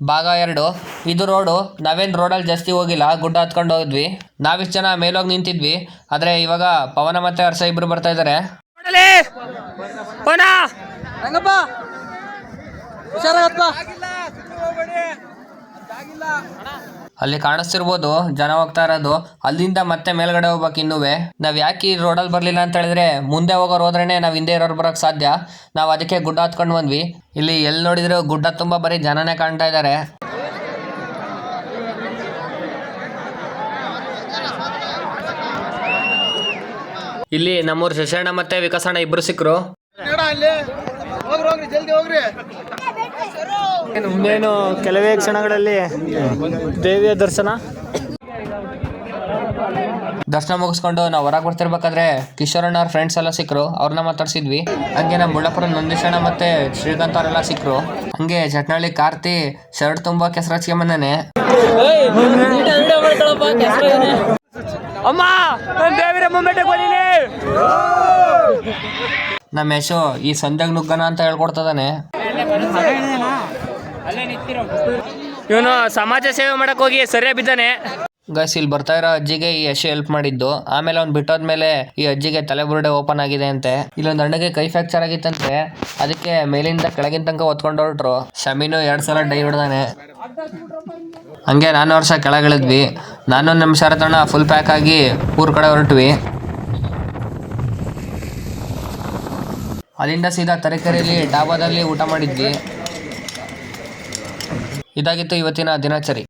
ಭಾಗ ಎರಡು. ಇದು ರೋಡು. ನಾವೇನು ರೋಡಲ್ಲಿ ಜಾಸ್ತಿ ಹೋಗಿಲ್ಲ. ಗುಡ್ಡ ಹತ್ಕೊಂಡು ಹೋದ್ವಿ. ನಾವಿಷ್ಟು ಜನ ಮೇಲೋಗಿ ನಿಂತಿದ್ವಿ. ಆದರೆ ಇವಾಗ ಪವನ ಮತ್ತೆ ಹರ್ಷ ಇಬ್ರು ಬರ್ತಾ ಇದ್ದಾರೆ ರಂಗಪ್ಪ! ಅಲ್ಲಿ ಕಾಣಿಸ್ತಿರ್ಬೋದು ಜನ ಹೋಗ್ತಾ ಇರೋದು. ಅಲ್ಲಿಂದ ಮತ್ತೆ ಮೇಲ್ಗಡೆ ಹೋಗ್ಬೇಕು ಇನ್ನುವೆ. ನಾವ್ ಯಾಕೆ ಈ ರೋಡಲ್ಲಿ ಬರ್ಲಿಲ್ಲ ಅಂತ ಹೇಳಿದ್ರೆ ಮುಂದೆ ಹೋಗೋರು ಹೋದ್ರೇನೆ ನಾವು ಹಿಂದೆ ಇರೋರು ಬರೋಕ್ಕೆ ಸಾಧ್ಯ. ನಾವ್ ಅದಕ್ಕೆ ಗುಡ್ಡ ಹತ್ಕೊಂಡು ಬಂದ್ವಿ. ಇಲ್ಲಿ ಎಲ್ಲಿ ನೋಡಿದ್ರು ಗುಡ್ಡ ತುಂಬಾ ಬರೀ ಜನನೇ ಕಾಣ್ತಾ ಇದ್ದಾರೆ ಇಲ್ಲಿ ನಮ್ಮೂರು ಶಶಣ್ಣ ಮತ್ತೆ ವಿಕಸಣ್ಣ ಇಬ್ರು ಸಿಕ್ಕರು ಹೋಗ್ರಿ ಹೋಗ್ರಿ ಜಲ್ದಿ ಹೋಗ್ರಿ. ಇನ್ನೇನು ಕೆಲವೇ ಕ್ಷಣಗಳಲ್ಲಿ ದೇವಿಯ ದರ್ಶನ. ದರ್ಶನ ಮುಗಿಸ್ಕೊಂಡು ನಾವು ಹೊರಗೆ ಬರ್ತಿರ್ಬೇಕಾದ್ರೆ ಕಿಶೋರಣ್ಣ ಅವ್ರ ಫ್ರೆಂಡ್ಸ್ ಎಲ್ಲ ಸಿಕ್ಕರು ಅವ್ರನ್ನ ಮಾತಾಡ್ಸಿದ್ವಿ. ಹಂಗೆ ನಮ್ಮ ಮುಳ್ಳಪುರ ನಂದೀಶಣ್ಣ ಮತ್ತೆ ಶ್ರೀಕಾಂತ್ ಅವರೆಲ್ಲ ಸಿಕ್ಕರು ಹಂಗೆ ಚಟ್ನಳ್ಳಿ ಕಾರ್ತಿ ಶರ್ಟ್ ತುಂಬಾ ಕೆಸರು ಹಚ್ಕೊಂಬಂದಾನೆ ಅಮ್ಮ ನಮ್ಮ ಯಶು ಈ ಸಂಧ್ಯಾಗ ನುಗ್ಗನ ಅಂತ ಹೇಳ್ಕೊಡ್ತದಾನೆ ಇವನು ಸಮಾಜ ಸೇವೆ ಮಾಡಕ್ ಹೋಗಿ ಸರಿಯಾಗಿ ಬಿದ್ದಾನೆ. ಗೈಸ್ ಇಲ್ಲಿ ಬರ್ತಾ ಇರೋ ಅಜ್ಜಿಗೆ ಈ ಯಶ್ ಹೆಲ್ಪ್ ಮಾಡಿದ್ದು. ಆಮೇಲೆ ಅವ್ನು ಬಿಟ್ಟೋದ್ಮೇಲೆ ಈ ಅಜ್ಜಿಗೆ ತಲೆ ಬುರುಡೆ ಓಪನ್ ಆಗಿದೆ ಅಂತೆ. ಇಲ್ಲೊಂದು ಅಣ್ಣಗೆ ಕೈ ಫ್ಯಾಕ್ಚರ್ ಆಗಿತ್ತಂತೆ ಅದಕ್ಕೆ ಮೇಲಿಂದ ಕೆಳಗಿನ ತನಕ ಹೊತ್ಕೊಂಡು ಹೊರಟ್ರು. ಶಮೀನು ಎರಡು ಸಲ ಡೈ ಹೊಡ್ದಾನೆ. ಹಂಗೆ ನಾನು ವರ್ಷ ಕೆಳಗಿಳಿದ್ವಿ ನಾನು ನಮ್ಮ ಶರತಣ್ಣ ಫುಲ್ ಪ್ಯಾಕ್ ಆಗಿ ಊರ್ ಕಡೆ ಹೊರಟ್ವಿ. ಅಲ್ಲಿಂದ ಸೀದಾ ತರಕಾರಿಯಲ್ಲಿ ಡಾಬಾದಲ್ಲಿ ಊಟ ಮಾಡಿದ್ವಿ. ಇದಾಗಿತ್ತು ಇವತ್ತಿನ ದಿನಚರಿ.